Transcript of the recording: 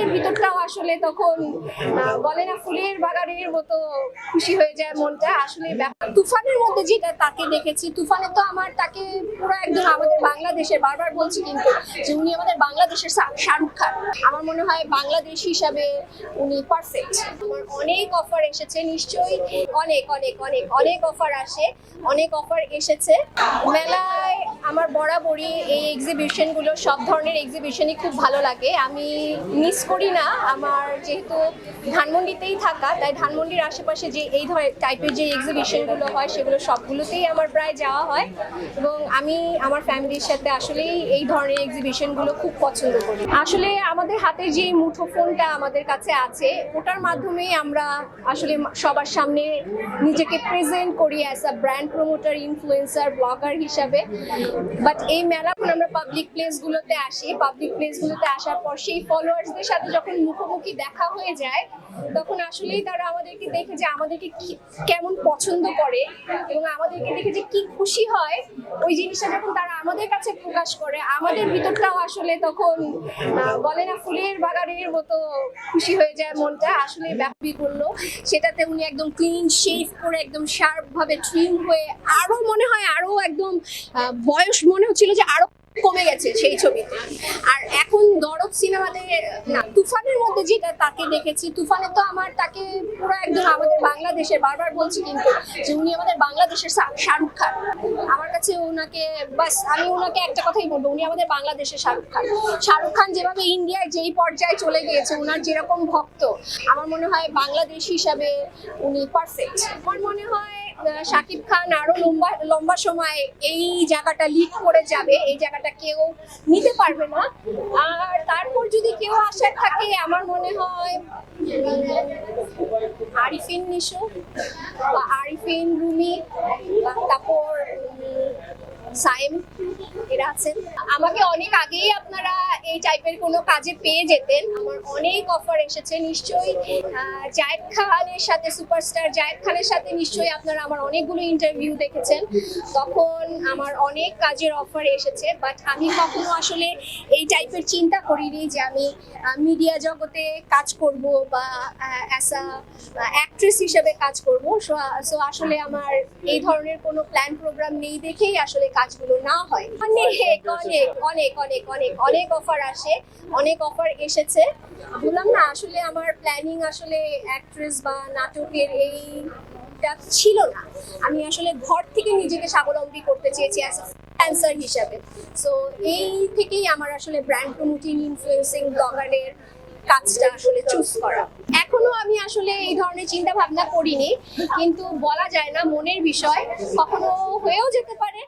আমাদের ভিতরটাও আসলে তখন বলে না, ফুলের বাগানের মতো খুশি হয়ে যায় মনটা। আসলে তুফানের মধ্যে যেটা তাকে দেখেছি, তুফানে তো আমার তাকে পুরো একদম আমাদের বাংলাদেশে বারবার বলছি কিন্তু যে উনি আমাদের বাংলাদেশের শাহরুখ খান। আমার মনে হয় বাংলাদেশ হিসাবে উনি পারফেক্ট আমার অনেক অফার এসেছে, নিশ্চয়ই অনেক অনেক অনেক অনেক অফার আসে, অনেক অফার এসেছে। মেলায় আমার বরাবরই এই এক্সিবিশনগুলো সব ধরনের এক্সিবিশনই খুব ভালো লাগে। আমি মিস করি না। আমার যেহেতু ধানমন্ডিতেই থাকা, তাই ধানমন্ডির আশেপাশে যে এই টাইপের যে এক্সিবিশনগুলো হয়, সেগুলো সবগুলোতেই আমার প্রায় যাওয়া হয়। এবং আমি আমার ফ্যামিলির সাথে আসলেই এই ধরনের এক্সিবিশনগুলো খুব পছন্দ করি। আসলে আমাদের হাতে যে মুঠো ফোনটা আমাদের কাছে আছে, ওটার মাধ্যমেই আমরা আসলে সবার সামনে নিজেকে প্রেজেন্ট করি as a brand promoter influencer blogger হিসাবে। বাট এই মেলা যখন আমরা পাবলিক প্লেসগুলোতে আসি পাবলিক প্লেসগুলোতে আসার পর সেই ফলোয়ার্সদের সাথে যখন মুখোমুখি দেখা হয়ে যায়, তখন আসলেই তারা আমাদেরকে দেখে যে আমাদেরকে কেমন পছন্দ করে এবং আমাদেরকে দেখে যে কি খুশি হয়। ওই জিনিসটা যখন তারা আমাদের কাছে প্রকাশ করে, আমাদের ভিতরটাও আসলে তখন বলে না ফুলের বাগানের মতো খুশি হয়ে যায় মনটা। আসলে ব্যাপী করল সেটাতে উনি একদম ক্লিন শেভ করে, একদম শার্প ভাবে ট্রিম হয়ে আরও মনে হয় আরও একদম বয়স মনে হচ্ছিল যে আরও কমে গেছে সেই ছবিতে। আর এখন দরদ সিনেমাতে, না, তুফানের মধ্যে যেটা তাকে দেখেছি, তুফানে তো আমার তাকে পুরো একদম আমাদের বাংলাদেশের, বারবার বলছি কিন্তু যে উনি আমাদের বাংলাদেশের শাহরুখ খান। আমার কাছে ওনাকে, বাস, আমি ওনাকে একটা কথাই বলব, উনি আমাদের বাংলাদেশের শাহরুখ খান। শাহরুখ খান যেভাবে ইন্ডিয়ায় যেই পর্যায়ে চলে গিয়েছে, ওনার যেরকম ভক্ত, আমার মনে হয় বাংলাদেশ হিসাবে উনি পারফেক্ট আমার মনে হয় শাকিব খান আরও লম্বা লম্বা সময় এই জায়গাটা লিড করে যাবে, এই জায়গাটা কেউ নিতে পারবে না। আর তারপর যদি কেউ আসার থাকে, আমার মনে হয় আরিফিন নিশু বা আরিফিন, রুমি, তারপর সাইম এরা আছেন। আমাকে অনেক আগেই আপনারা এই টাইপের কোনো কাজে পেয়ে যেতেন। আমার অনেক অফার এসেছে। নিশ্চয়ই জায়েদ খানের সাথে সুপারস্টার জায়েদ খানের সাথে নিশ্চয়ই আপনারা আমার অনেকগুলো ইন্টারভিউ দেখেছেন। তখন আমার অনেক কাজের অফার এসেছে। বাট আমি কখনো আসলে এই টাইপের চিন্তা করিনি যে আমি মিডিয়া জগতে কাজ করব বা অ্যাজ আ অ্যাক্ট্রেস হিসেবে কাজ করব। সো আসলে আমার এই ধরনের কোনো প্ল্যান প্রোগ্রাম নেই দেখেই আসলে কাজগুলো না হয়। অনেক অনেক অনেক অনেক অনেক অনেক অফার আসে অনেক অফার এসেছে। বললাম না আসলে আমার প্ল্যানিং আসলে অ্যাক্ট্রেস বা নাটকের এই ছিল না। আমি আসলে ঘর থেকে নিজেকে স্বাবলম্বী করতে চেয়েছি অ্যাজ অ্যান্সার হিসাবে। সো এই থেকেই আমার আসলে ব্র্যান্ড প্রমোটিং ইনফ্লুয়েন্সিং ব্লগারের কাজটা আসলে চুজ করা। এখনও আমি আসলে এই ধরনের চিন্তা ভাবনা করিনি কিন্তু বলা যায় না মনের বিষয় কখনো হয়েও যেতে পারে।